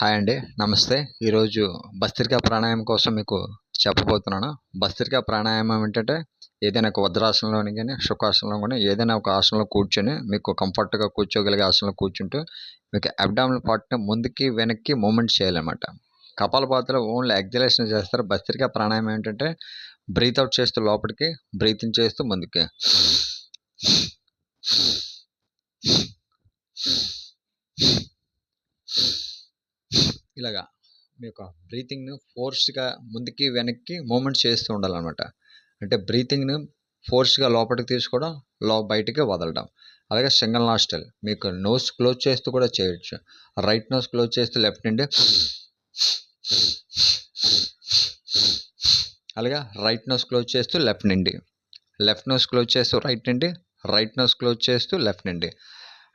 Hi అండి నమస్తే. ఈరోజు భస్త్రికా ప్రాణాయామం కోసం మీకు చెప్పబోతున్నాను. భస్త్రికా ప్రాణాయామం ఏంటంటే ఏదైనా ఒక వజ్రాసనంలోని కానీ సుఖాసనంలో కానీ ఏదైనా ఒక ఆసనంలో కూర్చొని మీకు కంఫర్ట్గా కూర్చోగలిగే ఆసనంలో కూర్చుంటూ మీకు అబ్డామినల్ పార్ట్ని ముందుకి వెనక్కి మూమెంట్ చేయాలన్నమాట. కపాలభాతిలో ఓన్లీ ఎగ్జలేషన్ చేస్తారు. భస్త్రికా ప్రాణాయామం ఏంటంటే బ్రీత్ అవుట్ చేస్తూ లోపలికి బ్రీతింగ్ చేస్తూ ముందుకి. ఇలాగా మీ యొక్క బ్రీతింగ్ను ఫోర్స్గా ముందుకి వెనక్కి మూమెంట్ చేస్తూ ఉండాలన్నమాట. అంటే బ్రీతింగ్ను ఫోర్స్గా లోపలికి తీసుకోవడం లో బయటికి వదలడం. అలాగే సింగిల్ నాస్టల్ మీకు నోస్ క్లోజ్ చేస్తూ కూడా చేయొచ్చు. రైట్ నోస్ క్లోజ్ చేస్తూ లెఫ్ట్ నుండి అలాగే రైట్ నోస్ క్లోజ్ చేస్తూ లెఫ్ట్ నుండి. లెఫ్ట్ నోస్ క్లోజ్ చేస్తూ రైట్ నుండి రైట్ నోస్ క్లోజ్ చేస్తూ లెఫ్ట్ నుండి.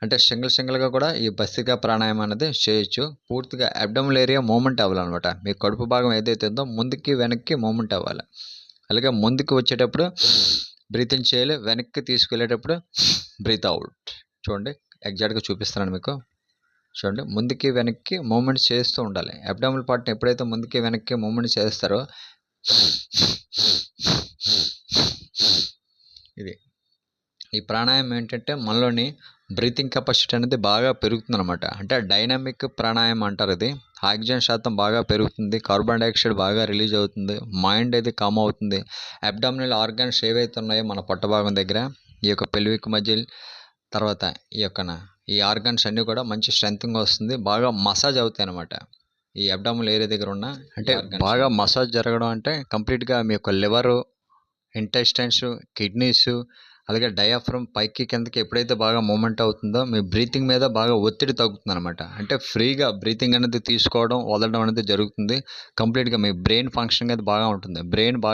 అంటే సింగిల్ సింగిల్గా కూడా ఈ భస్త్రికా ప్రాణాయామం అనేది చేయొచ్చు. పూర్తిగా అబ్డమల్ ఏరియా మూమెంట్ అవ్వాలన్నమాట. మీ కడుపు భాగం ఏదైతే ఉందో ముందుకి వెనక్కి మూమెంట్ అవ్వాలి. అలాగే ముందుకు వచ్చేటప్పుడు బ్రీత్ ఇన్ చేయాలి. వెనక్కి తీసుకెళ్ళేటప్పుడు బ్రీత్ అవుట్. చూడండి ఎగ్జాక్ట్గా చూపిస్తున్నాను మీకు. చూడండి ముందుకి వెనక్కి మూమెంట్ చేస్తూ ఉండాలి. అబ్డామిల్ పార్ట్ని ఎప్పుడైతే ముందుకి వెనక్కి మూమెంట్ చేస్తారో ఇది. ఈ ప్రాణాయామం ఏంటంటే మనలోని బ్రీతింగ్ కెపాసిటీ అనేది బాగా పెరుగుతుంది అనమాట అంటే డైనామిక్ ప్రాణాయామం అంటారు ఇది. ఆక్సిజన్ శాతం బాగా పెరుగుతుంది. కార్బన్ డైఆక్సైడ్ బాగా రిలీజ్ అవుతుంది. మైండ్ అయితే కామ్ అవుతుంది. అబ్డామినల్ ఆర్గాన్స్ ఏవైతే ఉన్నాయో మన పొట్టభాగం దగ్గర ఈ యొక్క పెల్విక్ మజిల్ తర్వాత ఈ యొక్క ఈ ఆర్గాన్స్ అన్నీ కూడా మంచి స్ట్రెంగ్గా వస్తుంది. బాగా మసాజ్ అవుతాయి అనమాట ఈ అబ్డామినల్ ఏరియా దగ్గర ఉన్న అంటే బాగా మసాజ్ జరగడం అంటే కంప్లీట్గా మీ యొక్క లివరు ఇంటెస్టైన్స్ కిడ్నీస్ అలాగే డయాఫ్రమ్ పైకి కిందకి ఎప్పుడైతే బాగా మూమెంట్ అవుతుందో మీ బ్రీతింగ్ మీద బాగా ఒత్తిడి తగ్గుతుంది అనమాట అంటే ఫ్రీగా బ్రీతింగ్ అనేది తీసుకోవడం వదలడం అనేది జరుగుతుంది. కంప్లీట్గా మీ బ్రెయిన్ ఫంక్షన్ అనేది బాగా ఉంటుంది. బ్రెయిన్ బాగా